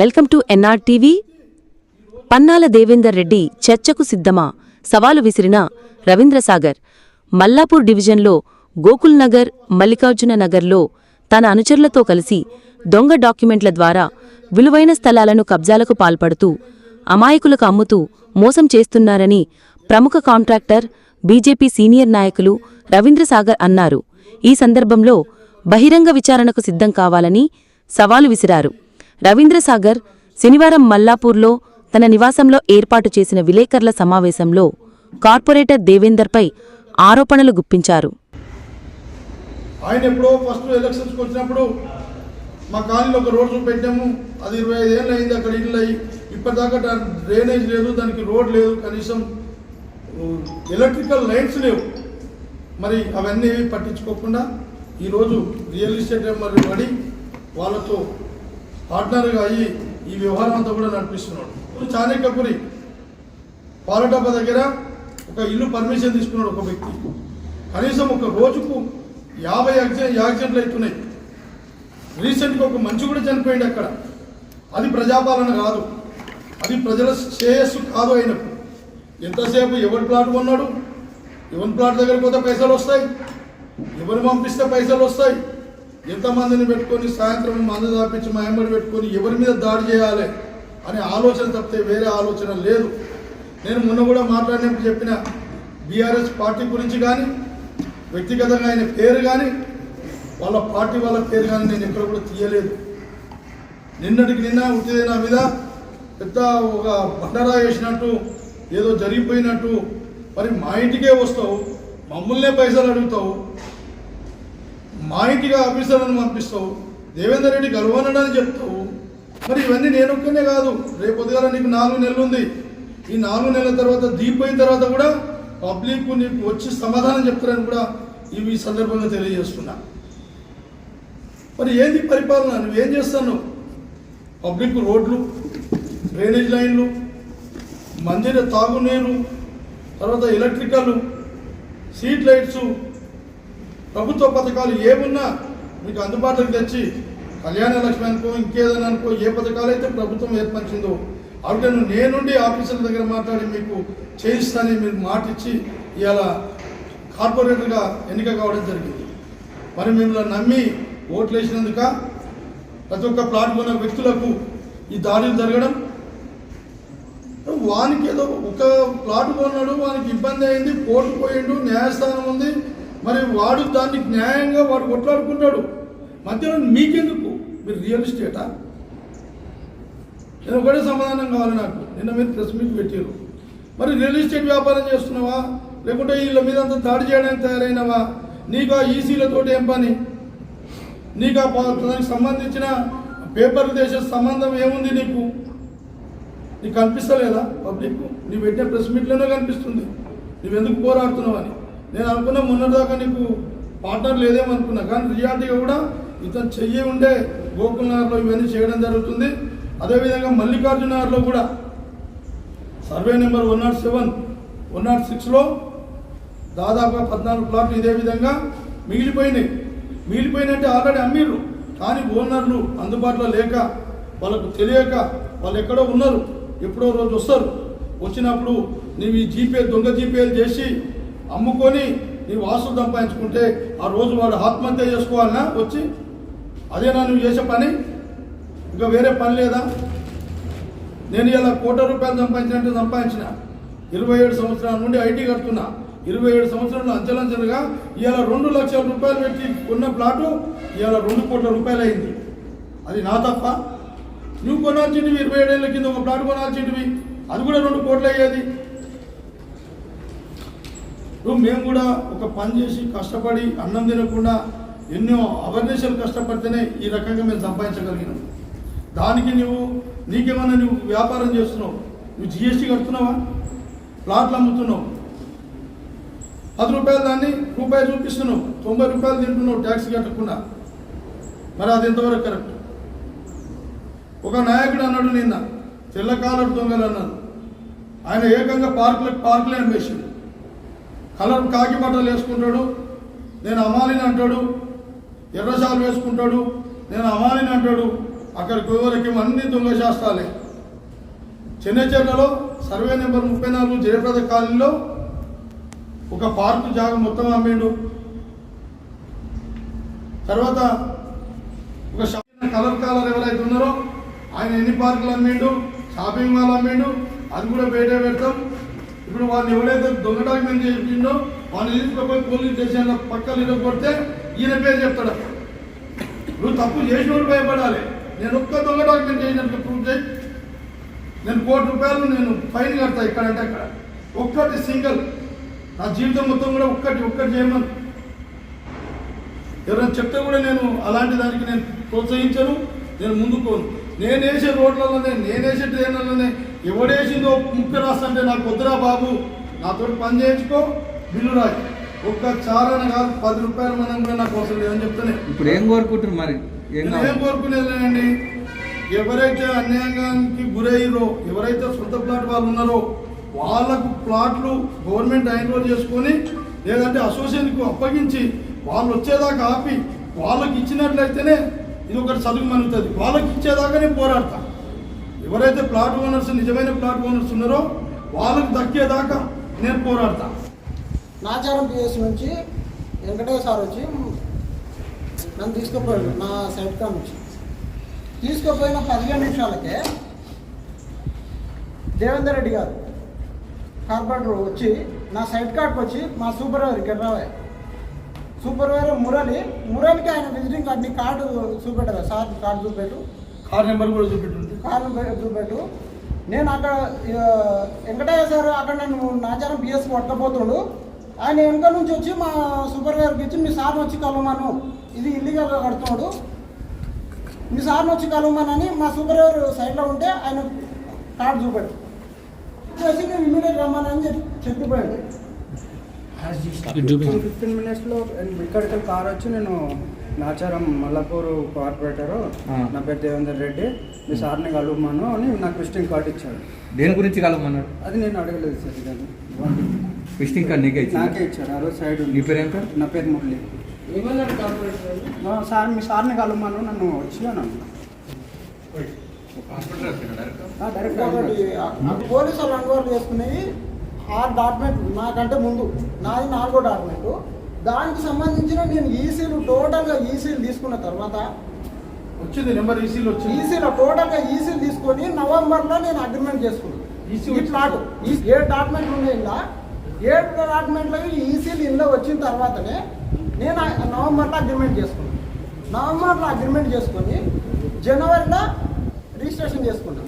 Welcome to NR TV. Pannala Devender Reddy చర్చకు సిద్ధమా? సవాలు విసిరిన రవీంద్రసాగర్ మల్లాపూర్ డివిజన్లో గోకుల్ నగర్ మల్లికార్జున నగర్లో తన అనుచరులతో కలిసి దొంగ డాక్యుమెంట్ల ద్వారా విలువైన స్థలాలను కబ్జాలకు పాల్పడుతూ అమాయకులకు అమ్ముతూ మోసం చేస్తున్నారని ప్రముఖ కాంట్రాక్టర్ బీజేపీ సీనియర్ నాయకులు రవీంద్రసాగర్ అన్నారు. ఈ సందర్భంలో బహిరంగ విచారణకు సిద్ధం కావాలని సవాలు విసిరారు. రవీంద్రసాగర్ శనివారం మల్లాపూర్లో తన నివాసంలో ఏర్పాటు చేసిన విలేకరుల సమావేశంలో కార్పొరేటర్ దేవేందర్పై ఆరోపణలు గుప్పించారు. ఆయన ఎప్పుడో ఫస్ట్ ఎలక్షన్స్కి వచ్చినప్పుడు మా కాలనీలో ఒక రోడ్డు పెట్టాము. అది ఇరవై ఐదు ఏళ్ళు అయింది అక్కడ ఇల్లు అయ్యి ఇప్పటిదాకా దాని డ్రైనేజ్ లేదు దానికి రోడ్ లేదు కనీసం ఎలక్ట్రికల్ లైన్స్ లేవు. మరి అవన్నీ పట్టించుకోకుండా ఈరోజు రియల్ ఎస్టేట్ మరి పడి వాళ్ళతో పార్ట్నర్గా అయ్యి ఈ వ్యవహారం అంతా కూడా నడిపిస్తున్నాడు. ఇప్పుడు చాణక్యపురి పాలటప్ప దగ్గర ఒక ఇల్లు పర్మిషన్ తీసుకున్నాడు ఒక వ్యక్తి. కనీసం ఒక రోజుకు యాభై యాక్సిడెంట్ యాక్సిడెంట్లు అవుతున్నాయి. రీసెంట్గా ఒక మంచి కూడా చనిపోయింది అక్కడ. అది ప్రజాపాలన కాదు. అది ప్రజల శ్రేయస్సు కాదు అయినప్పుడు. ఎంతసేపు ఎవరి ప్లాట్ కొన్నాడు? ఎవరి ప్లాట్ దగ్గర పోతే పైసలు వస్తాయి? ఎవరు పంపిస్తే పైసలు వస్తాయి? ఎంతమందిని పెట్టుకొని సాయంత్రం మందు దాపించి మా అమ్మడి పెట్టుకొని ఎవరి మీద దాడి చేయాలి అనే ఆలోచన తప్పితే వేరే ఆలోచన లేదు. నేను మొన్న కూడా మాట్లాడినప్పుడు చెప్పిన బీఆర్ఎస్ పార్టీ గురించి కానీ వ్యక్తిగతంగా ఆయన పేరు కానీ వాళ్ళ పార్టీ వాళ్ళ పేరు కానీ నేను ఎక్కడ కూడా తీయలేదు. నిన్నటికి నిన్న ఉట్టిదే నా మీద పెద్ద ఒక బండరా వేసినట్టు ఏదో జరిగిపోయినట్టు మరి మా ఇంటికే వస్తావు మమ్మల్నే పైసలు అడుగుతావు మా ఇంటికి ఆఫీసర్లను పంపిస్తావు దేవేందర్ రెడ్డి కలవనని చెప్తావు. మరి ఇవన్నీ నేను ఒక్కనే కాదు. రేపు ఉదయాల నీకు నాలుగు నెలలు ఉంది ఈ నాలుగు నెలల తర్వాత దీపోయిన తర్వాత కూడా పబ్లిక్ నీకు వచ్చి సమాధానం చెప్తారని కూడా ఇవి ఈ సందర్భంగా తెలియజేస్తున్నా. మరి ఏంది పరిపాలన? నువ్వేం చేస్తాను? పబ్లిక్ రోడ్లు డ్రైనేజ్ లైన్లు మందిర తాగునీరు తర్వాత ఎలక్ట్రికల్ స్ట్రీట్ లైట్స్ ప్రభుత్వ పథకాలు ఏమున్నా మీకు అందుబాటులోకి తెచ్చి కళ్యాణ లక్ష్మి అనుకో ఇంకేదైనా అనుకో ఏ పథకాలు అయితే ప్రభుత్వం ఏర్పరిచిందో అవిటను నేనుండి ఆఫీసర్ల దగ్గర మాట్లాడి మీకు చేయిస్తానని మీరు మాట ఇచ్చి ఇవాళ కార్పొరేటర్గా ఎన్నిక కావడం జరిగింది. మరి మిమ్మల్ని నమ్మి ఓట్లు వేసినందుక ప్రతి ఒక్క ప్లాట్ కొన్న వ్యక్తులకు ఈ దాడులు జరగడం వానికి ఏదో ఒక ప్లాట్ కొన్నాడు వానికి ఇబ్బంది అయింది కోర్టు పోయిండు న్యాయస్థానం ఉంది మరి వాడు దాన్ని న్యాయంగా వాడు కొట్లాడుకుంటాడు మధ్యలో మీకెందుకు? మీరు రియల్ ఎస్టేటా? నేను ఒకటే సమాధానం కావాలి నాకు. నిన్న మీరు ప్రెస్ మీట్ పెట్టారు మరి రియల్ ఎస్టేట్ వ్యాపారం చేస్తున్నావా? లేకుంటే వీళ్ళ మీద అంతా దాడి చేయడానికి తయారైనవా? నీకు ఆ ఈసీలతోటి ఏం పని? నీకు ఆ దానికి సంబంధించిన పేపర్ దేశ సంబంధం ఏముంది నీకు? నీకు కనిపిస్తలేదా పబ్లిక్ నీవు పెట్టిన ప్రెస్ మీట్లోనే కనిపిస్తుంది. నువ్వెందుకు పోరాడుతున్నావు అని నేను అనుకున్నా మొన్నటిదాకా నీకు పార్ట్నర్ లేదేమో అనుకున్నా కానీ రియాలిటీగా కూడా ఇతను చెయ్యి ఉండే గోకుల్ నగర్లో ఇవన్నీ చేయడం జరుగుతుంది. అదేవిధంగా మల్లికార్జున నగర్లో కూడా survey number one not seven one not సిక్స్లో దాదాపుగా పద్నాలుగు ప్లాట్లు ఇదే విధంగా మిగిలిపోయినాయి. మిగిలిపోయినట్టే ఆల్రెడీ అమ్మిర్రు కానీ ఓనర్లు అందుబాటులో లేక వాళ్ళకు తెలియక వాళ్ళు ఎక్కడో ఉన్నారు ఎప్పుడో రోజు వస్తారు. వచ్చినప్పుడు నీవు ఈ జీపే దొంగ జీపేలు చేసి అమ్ముకొని నీ వాసు సంపాదించుకుంటే ఆ రోజు వాడు ఆత్మహత్య చేసుకోవాలనా? వచ్చి అదేనా నువ్వు చేసే పని? ఇంకా వేరే పని లేదా? నేను ఇలా కోట రూపాయలు సంపాదించినట్టు సంపాదించిన. ఇరవై ఏడు సంవత్సరాల నుండి ఐటీ కడుతున్నా. ఇరవై ఏడు సంవత్సరాలు అంచెలంచెలుగా ఇవాళ రెండు లక్షల రూపాయలు పెట్టి కొన్న ప్లాటు ఇవాళ రెండు కోట్ల రూపాయలు అయింది. అది నా తప్ప. నువ్వు కొనాల్సింటివి ఇరవై ఏడేళ్ళ కింద ఒక ప్లాట్ కొనాల్సింటివి అది కూడా రెండు కోట్లు అయ్యేది మేము కూడా ఒక పని చేసి కష్టపడి అన్నం తినకుండా ఎన్నో అవర్నేషాలు కష్టపడితేనే ఈ రకంగా మేము సంపాదించగలిగినాం. దానికి నువ్వు నీకేమన్నా నువ్వు వ్యాపారం చేస్తున్నావు? నువ్వు జిఎస్టీ కడుతున్నావా? ప్లాట్లు అమ్ముతున్నావు? పది రూపాయలు దాన్ని రూపాయి చూపిస్తున్నావు. తొంభై రూపాయలు తింటున్నావు ట్యాక్స్ కట్టకుండా. మరి అది ఎంతవరకు కరెక్ట్? ఒక నాయకుడు అన్నాడు నిన్న తెల్ల కాలర్ దొంగలు అన్నాడు ఆయన ఏకంగా పార్కులకు పార్కులే అమ్మేసిండు. కలర్ కాకి బట్టలు వేసుకుంటాడు నేను అమాలిని అంటాడు ఎర్రశాలు వేసుకుంటాడు నేను అమాలిని అంటాడు అక్కడికి వరకు అన్ని దొంగ శాస్త్రాలే. చెన్నచెర్లలో సర్వే నెంబర్ ముప్పై నాలుగు జయప్రద కాలనీలో ఒక పార్కు జాగ మొత్తం అమ్మిండు. తర్వాత ఒక షాపింగ్ కలర్ కాలర్ ఎవరైతే ఉన్నారో ఆయన ఎన్ని పార్కులు అమ్మిండు షాపింగ్ మాల్ అమ్మిండు అది కూడా బయట పెడతాం. ఇప్పుడు వాడిని ఎవరైతే దొంగ డాక్యుమెంట్ చేసిండో వాడిని తీసుకుపోయి పోలీస్ స్టేషన్లో పక్కలు ఇరగ కొడితే ఈయన పేరు చెప్తాడు. నువ్వు తప్పు చేసినోడు భయపడాలి. నేను ఒక్క దొంగ డాక్యుమెంట్ చేసినట్టు ప్రూవ్ చేయి. నేను కోటి రూపాయలు నేను ఫైన్ కడతా ఇక్కడంటే అక్కడ. ఒక్కటి సింగిల్. నా జీవితం మొత్తం కూడా ఒక్కటి ఒక్కటి చేయమని. ఎవరైనా చెప్తే కూడా నేను అలాంటి దానికి నేను ప్రోత్సహించను నేను ముందుకోను నేను వేసే రోడ్లలోనే నేను వేసే ట్రైన్లలోనే ఎవడేసిందో ముఖ్య రాస్తంటే నాకు వద్దురా బాబు. నాతో పని చేయించుకో బిల్లు రాయి. ఒక్క చారణ కాదు పది రూపాయలు మనం కూడా నాకు అవసరం లేదని చెప్తానే. ఇప్పుడు ఏం కోరుకుంటారు మరి? ఏం కోరుకునేదండి ఎవరైతే అన్యాయానికి గురయ్యారో ఎవరైతే సొంత ప్లాట్ వాళ్ళు ఉన్నారో వాళ్ళకు ప్లాట్లు గవర్నమెంట్ హ్యాండ్ ఓవర్ చేసుకొని లేదంటే అసోసియేషన్కు అప్పగించి వాళ్ళు వచ్చేదాకా ఆపి వాళ్ళకి ఇచ్చినట్లయితేనే ఇది ఒకటి చదువు మనుగుతుంది. వాళ్ళకి ఇచ్చేదాకానే పోరాడతా. ఎవరైతే ప్లాట్ ఓనర్స్ నిజమైన ప్లాట్ ఓనర్స్ ఉన్నారో వాళ్ళకి దక్కేదాకా నేను పోరాడతా. నాచారం పిఎస్ నుంచి వెంకటేశ్వర సార్ వచ్చి నన్ను తీసుకుపోయాడు నా సైడ్ కా నుంచి. తీసుకుపోయిన పదిహేను నిమిషాలకే దేవేందర్ రెడ్డి గారు కార్పొరేటర్ వచ్చి నా సైడ్ కార్డ్కి వచ్చి మా సూపర్వైజర్ ఇక్కడ రావాలి సూపర్వైజర్ మురళి. మురళికి ఆయన విజిటింగ్ కార్డ్ని కార్డు చూపెట్టారు సార్ కార్డు చూపెట్టు. కార్ నెంబర్ కూడా చూపెట్టుంది కారణం చూపెట్టు. నేను అక్కడ వెంకటయ్య సార్ అక్కడ నన్ను నాచారం పిఎస్ పట్టకపోతుడు ఆయన వెనక నుంచి వచ్చి మా సూపర్వైజర్కి ఇచ్చి మీ సార్ని వచ్చి కలవమను. ఇది ఇల్లీగల్గా కడుతున్నాడు. మీ సార్ని వచ్చి కలవమనని మా సూపర్వైజర్ సైడ్లో ఉంటే ఆయన కార్డు చూపెట్టు. చేసి నేను ఇమ్మీడియట్ రమ్మనని చెప్పి చెప్పిపోయాడు. ఫిఫ్టీన్ మినిట్స్లో ఇక్కడికి కార్ వచ్చి నేను నాచారం మల్లపూర్ కార్పొరేటరు. నా పేరు దేవేందర్ రెడ్డి. మీ సార్ని కలుగుమాను అని నాకు విజిటింగ్ కార్డు ఇచ్చాడు. దేని గురించి కలవమన్నాడు అది నేను అడగలేదు సార్ ఇదని. విజిటింగ్ కార్డ్ నీకే? నాకే ఇచ్చాడు ఆ రోజు సైడ్ నీ పేరు ఏం పేరు? నా పేరు మురళి. సార్ మీ సార్ని కలుగుమాను నన్ను వచ్చి అని డైరెక్ట్. పోలీసు వాళ్ళు అనుభవాలు చేసుకునేవి ఆ డాక్యుమెంట్ నాకంటే ముందు. నాది నాలుగో డాక్యుమెంట్. దానికి సంబంధించిన నేను ఈసీలు టోటల్గా ఈసీలు తీసుకున్న తర్వాత వచ్చింది నెంబర్ ఈసీలు వచ్చింది. ఈసీలో టోటల్గా ఈసీలు తీసుకొని నవంబర్లో నేను అగ్రిమెంట్ చేసుకున్నాను EC ఈ ప్లాట్ ఈ ఏడు డాక్యుమెంట్లు ఉన్నాయి ఇలా ఏడు డాక్యుమెంట్లు ఈసీలు ఇందులో వచ్చిన తర్వాతనే నేను నవంబర్లో అగ్రిమెంట్ చేసుకున్నాను నవంబర్లో అగ్రిమెంట్ చేసుకొని జనవరిలో రిజిస్ట్రేషన్ చేసుకున్నాను